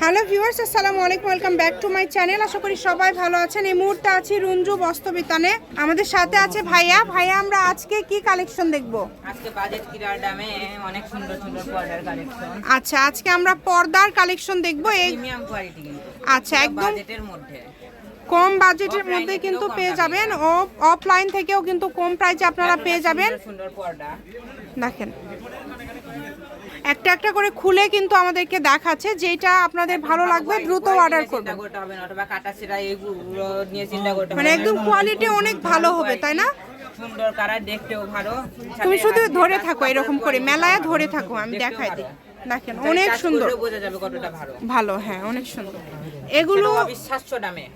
Hello viewers আসসালামু আলাইকুম welcome back to my channel. আশা করি সবাই ভালো আছেন। এই মুহূর্তে আছি রুঞ্জু বস্তবিতানে আমাদের সাথে আছে ভাইয়া। ভাইয়া আমরা আজকে কি কালেকশন দেখব? আজকে বাজেট কিরার দামে অনেক সুন্দর সুন্দর পর্দার কালেকশন। আচ্ছা আজকে আমরা পর্দার কালেকশন দেখব। এই প্রিমিয়াম কোয়ালিটি আচ্ছা একদম বাজেটের মধ্যে। কম বাজেটের মধ্যে কিন্তু পেয়ে যাবেন। অফলাইন থেকেও কিন্তু কম প্রাইসে আপনারা পেয়ে যাবেন। দেখেন। একটা একটা করে খুলে কিন্তু আমাদেরকে দেখাচ্ছে যেটা আপনাদের ভালো লাগবে দ্রুত অর্ডার করবেন। হবে মানে একদম কোয়ালিটি অনেক ভালো হবে তাই না? সুন্দর কালার দেখতেও ভালো। তুমি শুধু ধরে থাকো এরকম করে মেলায় ধরে থাকো আমি দেখাই দিই। দেখেন অনেক সুন্দর। বোঝা যাবে কতটা ভালো। ভালো হ্যাঁ অনেক সুন্দর। এগুলো অবিশ্বাস্য দামে।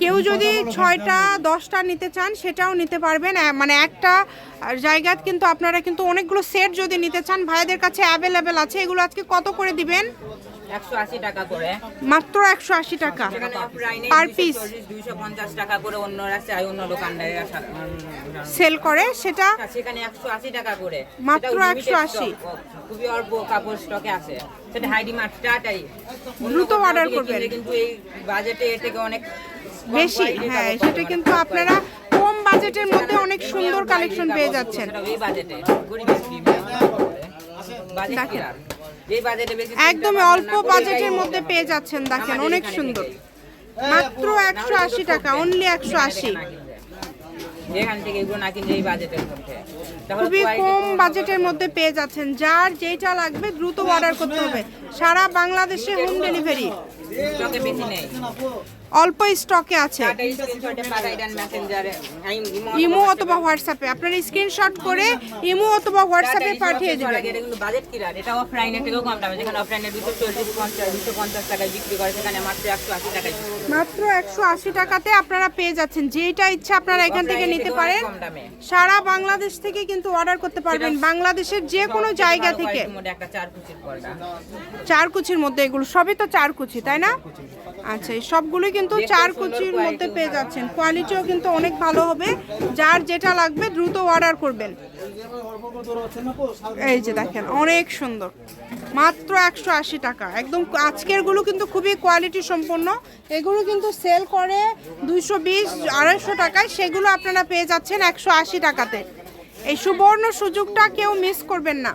কেউ যদি ছয়টা দশটা নিতে চান সেটাও নিতে পারবেন। মানে একটা জায়গাত কিন্তু আপনারা কিন্তু অনেকগুলো সেট যদি নিতে চান ভাইদের কাছে অ্যাভেলেবেল আছে এগুলো আজকে কত করে দিবেন? একশো আশি টাকা করে। মাত্র একশো আশি টাকা। পার পিস টাকা করে অন্যরা চাই অন্য দোকানদারেরা সেল করে সেটা সেখানে একশো আশি টাকা করে। মাত্র 180 stock, খুবই অল্প কাপড় স্টকে আছে। সেটা হাইডি মার্ট টাটাই দ্রুত order করবেন। কিন্তু এই বাজেটে এর থেকে অনেক বেশি হ্যাঁ সেটা কিন্তু আপনারা কম বাজেটের মধ্যে অনেক সুন্দর কালেকশন পেয়ে যাচ্ছেন। একদমই অল্প বাজেটের মধ্যে পেয়ে যাচ্ছেন দেখেন অনেক সুন্দর। মাত্র একশো আশি টাকা অনলি একশো আশি। এখান থেকে এগুলো না কিনলে এই বাজেটের মধ্যে। খুবই কম কম বাজেটের মধ্যে পেয়ে যাচ্ছেন। যার যেটা লাগবে দ্রুত অর্ডার করতে হবে। সারা বাংলাদেশে হোম ডেলিভারি স্টকে বেশি নেই। অল্প স্টকে আছে। মেসেঞ্জারে ইমো অথবা হোয়াটসঅ্যাপে আপনারা স্ক্রিনশট করে ইমো অথবা হোয়াটসঅ্যাপে পাঠিয়ে দেবেন। কিন্তু বাজেট কিরার এটা অফলাইনের থেকেও কম দামে। যেখানে অফলাইনে দুশো চল্লিশ পঞ্চাশ দুশো পঞ্চাশ টাকায় বিক্রি করে সেখানে মাত্র একশো আশি টাকায় মাত্র একশো আশি টাকাতে আপনারা পেয়ে যাচ্ছেন। যেটা ইচ্ছা আপনারা এখান থেকে নিতে পারেন। সারা বাংলাদেশ থেকে কিন্তু অর্ডার করতে পারবেন। বাংলাদেশের যে কোনো জায়গা থেকে। চার কুচির মধ্যে এগুলো। সবই তো চার কুচি তাই না? আচ্ছা এই সবগুলোই কিন্তু দেখতেও চার কুচির মধ্যে পেয়ে যাচ্ছেন। কোয়ালিটিও কিন্তু অনেক ভালো হবে। যার যেটা লাগবে দ্রুত অর্ডার করবেন। এই যে দেখেন অনেক সুন্দর। মাত্র একশো আশি টাকা। একদম আজকেরগুলো কিন্তু খুবই কোয়ালিটি সম্পন্ন। এগুলো কিন্তু সেল করে দুইশো বিশ আড়াইশো টাকায় সেগুলো আপনারা পেয়ে যাচ্ছেন একশো আশি টাকাতে। এই সুবর্ণ সুযোগটা কেউ মিস করবেন না।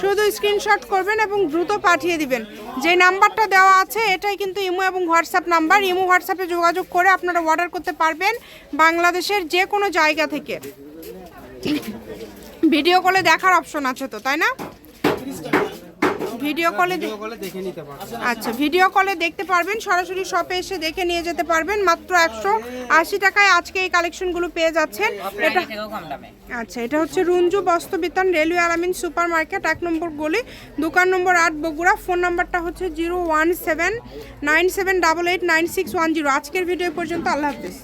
শুধু স্ক্রিনশট করবেন এবং দ্রুত পাঠিয়ে দিবেন। যে নাম্বারটা দেওয়া আছে, এটাই কিন্তু ইমো এবং হোয়াটসঅ্যাপ নাম্বার। ইমো, হোয়াটসঅ্যাপে যোগাযোগ করে আপনারা অর্ডার করতে পারবেন বাংলাদেশের যে কোনো জায়গা থেকে। ভিডিও কলে দেখার অপশন আছে তো, তাই না? ভিডিও কলে দেখে নিতে পারবে আচ্ছা ভিডিও কলে দেখতে পারবেন সরাসরি শপে এসে দেখে নিয়ে যেতে পারবেন। মাত্র একশো আশি টাকায় আজকে এই কালেকশনগুলো পেয়ে যাচ্ছেন। এটা কম দামে। আচ্ছা এটা হচ্ছে Runju বস্ত্রবিতান railway Alamin super market এক নম্বর গলি দোকান নম্বর আট বগুড়া। ফোন নাম্বারটা হচ্ছে zero one seven nine seven double eight nine six one zero. আজকের ভিডিও পর্যন্ত আল্লাহ হাফিজ।